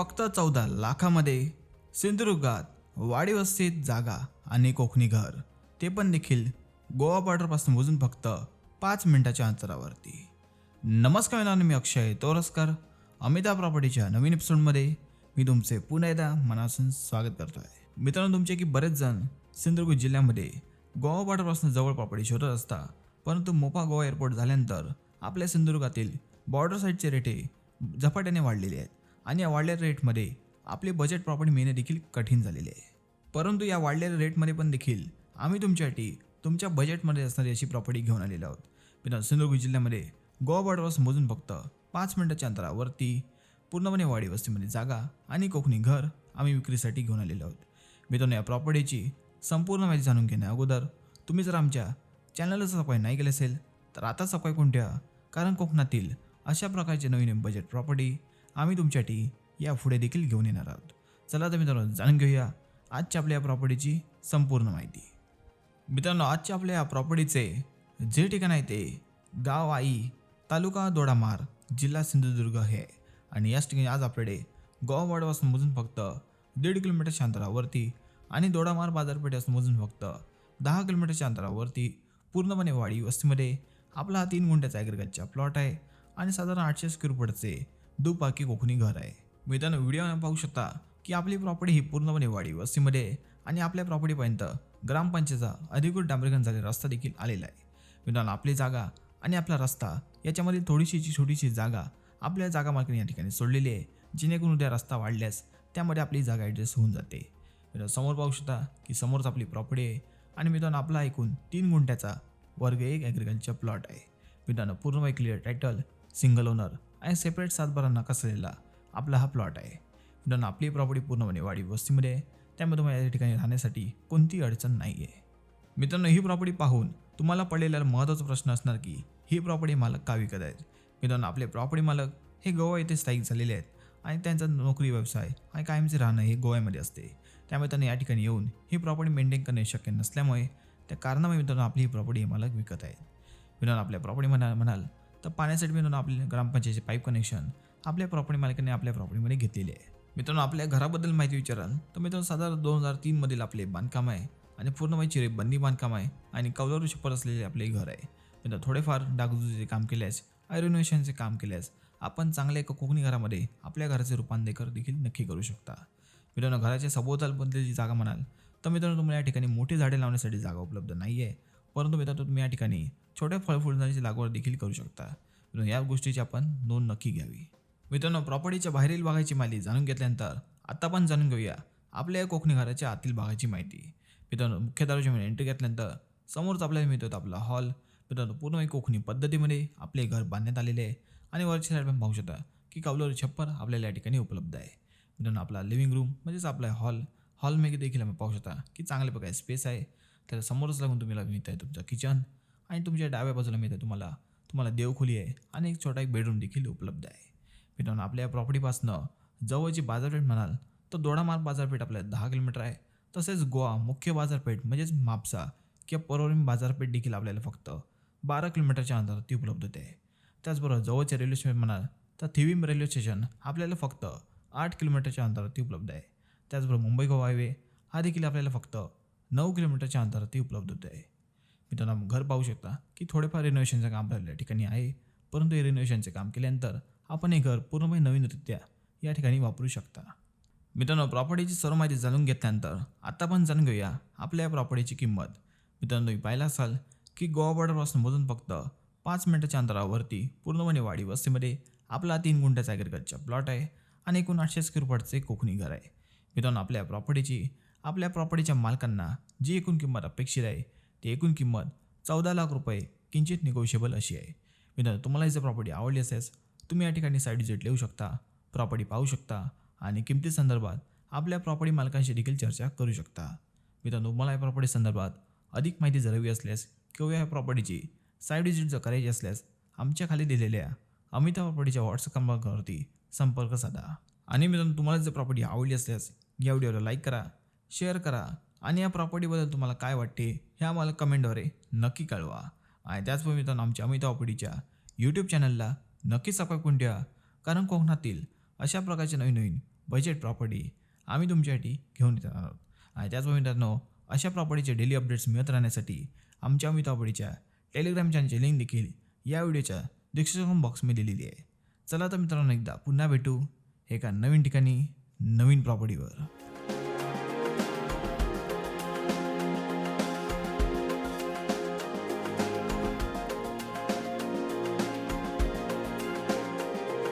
फक्त चौदा लाखामध्ये सिंधुदुर्गात वाडीवस्तीत जागा आणि कोकणी घर. ते पण देखील गोवा बॉर्डरपासून मोजून फक्त पाच मिनिटाच्या अंतरावरती. नमस्कार मित्रांनो मी अक्षय तोरसकर. अमिता प्रॉपर्टीच्या नवीन एपिसोडमध्ये मी तुमचे पुन्हा एकदा मनापासून स्वागत करतो आहे मित्रांनो तुमचे की बरेच जण सिंधुदुर्ग जिल्ह्यामध्ये गोवा बॉर्डरपासून जवळ प्रॉपर्टी शोधत असता परंतु मोपा गोवा एअरपोर्ट झाल्यानंतर आपल्या सिंधुदुर्गातील बॉर्डर साईडचे रेटे झपाट्याने वाढलेले आहेत. आणि या वाढलेल्या रेटमध्ये आपले बजेट प्रॉपर्टी मिळणे देखील कठीण झालेले आहे. परंतु या वाढलेल्या रेटमध्ये पण देखील आम्ही तुमच्यासाठी तुमच्या बजेटमध्ये असणारी अशी प्रॉपर्टी घेऊन आलेलो आहोत. मित्रांनो सिंधुदुर्ग जिल्ह्यामध्ये गोवा बॉर्डरवर मोजून फक्त पाच मिनिटाच्या अंतरावरती पूर्णपणे वाडी वस्तीमध्ये जागा आणि कोकणी घर आम्ही विक्रीसाठी घेऊन आलेलो आहोत. मित्रांनो या प्रॉपर्टीची संपूर्ण माहिती जाणून घेण्या अगोदर तुम्ही जर आमच्या चॅनलला सबस्क्राईब नाही केले असेल तर आता सबस्क्राईब कोणत्या ठेवा? कारण कोकणातील अशा प्रकारचे नवीन बजेट प्रॉपर्टी आम्ही तुमच्यासाठी या पुढे देखील घेऊन येणार आहोत. चला तर मित्रांनो जाणून घेऊया आजच्या आपल्या या प्रॉपर्टीची संपूर्ण माहिती. मित्रांनो आजच्या आपल्या या प्रॉपर्टीचे जे ठिकाण आहे ते गाव आई तालुका दोडामार जिल्हा सिंधुदुर्ग हे आणि याच ठिकाणी आज आपल्याकडे गोवावाडापासून मोजून फक्त दीड किलोमीटरच्या अंतरावरती आणि दोडामार बाजारपेठेपासून मोजून फक्त दहा किलोमीटरच्या अंतरावरती पूर्णपणे वाडी वस्तीमध्ये आपला हा तीन गुंठ्याचा ॲग्रिकल्चर प्लॉट आहे. आणि साधारण आठशे स्क्वेअर फुटचे दुपाकी कोकणी घर आहे. मित्रांनो व्हिडिओ पाहू शकता की आपली प्रॉपर्टी ही पूर्णपणे वाडी वस्तीमध्ये आणि आपल्या प्रॉपर्टीपर्यंत ग्रामपंचायतचा अधिकृत डांबरीकरण झालेला रस्ता देखील आलेला आहे. मित्रांनो आपली जागा आणि आपला रस्ता याच्यामध्ये थोडीशी छोटीशी जागा आपल्या जागा मालकाने या ठिकाणी सोडलेली आहे. जेणेकरून उद्या रस्ता वाढल्यास त्यामध्ये आपली जागा ॲडजस्ट होऊन जाते. मित्रांनो समोर पाहू शकता की समोरच आपली प्रॉपर्टी आहे आणि मित्रांनो आपला एकूण तीन गुंठ्याचा वर्ग एक ॲग्रिकल्चर प्लॉट आहे. मित्रांनो पूर्णपणे क्लिअर टायटल सिंगल ओनर आणि सेपरेट सातबारा नका असलेला आपला हा प्लॉट आहे. मित्रांनो आपली प्रॉपर्टी पूर्णपणे वाडी वस्तीमध्ये आहे. त्यामुळे तुम्हाला या ठिकाणी राहण्यासाठी कोणतीही अडचण नाही आहे मित्रांनो ही प्रॉपर्टी पाहून तुम्हाला पडलेला महत्त्वाचा प्रश्न असणार की ही प्रॉपर्टी मालक का विकत आहेत? मित्रांनो आपले प्रॉपर्टी मालक हे गोवा येथे स्थायिक झालेले आहेत आणि त्यांचा नोकरी व्यवसाय आणि कायमचे राहणं हे गोव्यामध्ये असते. त्यामुळे त्यांना या ठिकाणी येऊन ही प्रॉपर्टी मेंटेन करणे शक्य नसल्यामुळे त्या कारणामुळे मित्रांनो आपली ही प्रॉपर्टी मालक विकत आहेत. मित्रांनो आपल्या प्रॉपर्टी म्हणा म्हणाल तर पाण्यासाठी मित्रांनो आपले ग्रामपंचायतीचे पाईप कनेक्शन आपल्या प्रॉपर्टी मालकाने आपल्या प्रॉपर्टीमध्ये घेतलेले आहे. मित्रांनो आपल्या घराबद्दल माहिती विचाराल तर मित्रांनो साधारण दोन हजार तीनमधील आपले बांधकाम आहे आणि पूर्ण चिरे बंदी बांधकाम आहे आणि कौलारू छप्पर असलेले आपले घर आहे. मित्रांनो थोडेफार डागदुजीचे काम केल्यास आयरोनेशनचे काम केल्यास आपण चांगल्या एका कोकणी घरामध्ये आपल्या घराचे रूपांतर देखील नक्की करू शकता. मित्रांनो घराच्या सभोवतालबद्दल जी जागा म्हणाल तर मित्रांनो तुम्हाला या ठिकाणी मोठी झाडे लावण्यासाठी जागा उपलब्ध नाही आहे परंतु मित्रांनो तुम्ही या ठिकाणी छोट्या फळफुलांची लागवड देखील करू शकता. या गोष्टीची आपण नोंद नक्की घ्यावी. मित्रांनो प्रॉपर्टीच्या बाहेरील भागाची माहिती जाणून घेतल्यानंतर आता पण जाणून घेऊया आपल्या या कोकणी घराच्या आतील भागाची माहिती. मित्रांनो मुख्य दारूच्या एंट्री घेतल्यानंतर समोरच आपल्याला मिळतो आपला हॉल मित्रांनो पूर्ण कोकणी पद्धतीमध्ये आपले घर बांधण्यात आलेले आहे आणि वरच्या साईड पण पाहू शकता की कौलर छप्पर आपल्याला या ठिकाणी उपलब्ध आहे. मित्रांनो आपला लिव्हिंग रूम म्हणजेच आपला हॉल हॉलमध्ये देखील आपण पाहू शकता की चांगल्या प्रकारे स्पेस आहे. त्याला समोरच लागून तुम्हाला मिळत आहे तुमचं किचन आणि तुमच्या डाव्या बाजूला मिळतं तुम्हाला तुम्हाला देवखोली आहे आणि एक छोटा एक बेडरूम देखील उपलब्ध आहे. मित्रांनो आपल्या प्रॉपर्टीपासनं जवळची बाजारपेठ म्हणाल तर दोडामार्ग बाजारपेठ आपल्या दहा किलोमीटर आहे. तसेच गोवा मुख्य बाजारपेठ म्हणजेच म्हापसा किंवा परोरीम बाजारपेठ देखील आपल्याला फक्त बारा किलोमीटरच्या अंतरावरती उपलब्ध होते त्याचबरोबर जवळचे रेल्वे स्टेशन म्हणाल तर थिविम रेल्वे स्टेशन आपल्याला फक्त आठ किलोमीटरच्या अंतरावरती उपलब्ध आहे. त्याचबरोबर मुंबई गोवा हायवे हा देखील आपल्याला फक्त नऊ किलोमीटरच्या अंतरावरती उपलब्ध होते आहे. मित्रांनो घर पाहू शकता की थोडेफार रिनोव्हेशनचं काम आपल्या ठिकाणी आहे. परंतु हे रिनोव्हेशनचे काम केल्यानंतर आपण हे घर पूर्णपणे नवीनरित्या या ठिकाणी वापरू शकता. मित्रांनो प्रॉपर्टीची सर्व माहिती जाणून घेतल्यानंतर आता पण जाणून घेऊया आपल्या या प्रॉपर्टीची किंमत. मित्रांनो तुम्ही पाहिला असाल की गोवा बॉर्डरपासून मोजून फक्त पाच मिनटाच्या अंतरावरती पूर्णपणे वाडी वस्तीमध्ये आपला तीन गुंठ्याचा ॲग्रिकल्चर प्लॉट आहे आणि एकूण आठशे स्क्वेअर फूटचे कोकणी घर आहे. मित्रांनो आपल्या प्रॉपर्टीची आपल्या प्रॉपर्टीच्या मालकांना जी एकूण किंमत अपेक्षित आहे ती एकूण किंमत चौदा लाख रुपये किंचित निगोशिएबल अशी आहे. मित्रांनो तुम्हाला ही जर प्रॉपर्टी आवडली असेल तुम्ही या ठिकाणी साईड विजिट लिहू शकता प्रॉपर्टी पाहू शकता आणि किमती संदर्भात आपल्या प्रॉपर्टी मालकांशी देखील चर्चा करू शकता. मित्रांनो तुम्हाला या प्रॉपर्टी संदर्भात अधिक माहिती जर हवी असल्यास किंवा या प्रॉपर्टीची साईड विजिट जर करायची असल्यास आमच्या खाली दिलेल्या अमिता प्रॉपर्टीच्या व्हॉट्सअप क्रमांकावरती संपर्क साधा. आणि मित्रांनो तुम्हाला जर प्रॉपर्टी आवडली असल्यास या व्हिडिओला लाईक करा शेअर करा आणि या प्रॉपर्टीबद्दल तुम्हाला काय वाटते हे आम्हाला कमेंटद्वारे नक्की कळवा. आणि त्याचप्रमाणे मित्रांनो आमच्या अमिता प्रॉपर्टीच्या यूट्यूब चॅनलला नक्की सबस्क्राईब करून ठेवा. कारण कोकणातील अशा प्रकारचे नवीन नवीन बजेट प्रॉपर्टी आम्ही तुमच्यासाठी घेऊन येत आहोत. आणि त्याचबरोबर मित्रांनो अशा प्रॉपर्टीचे डेली अपडेट्स मिळत राहण्यासाठी आमच्या अमिता प्रॉपर्टीच्या टेलिग्राम चॅनलची लिंक देखील या व्हिडिओच्या डिस्क्रिप्शन बॉक्समध्ये दिलेली आहे. चला तर मित्रांनो एकदा पुन्हा भेटू एका नवीन ठिकाणी नवीन प्रॉपर्टीवर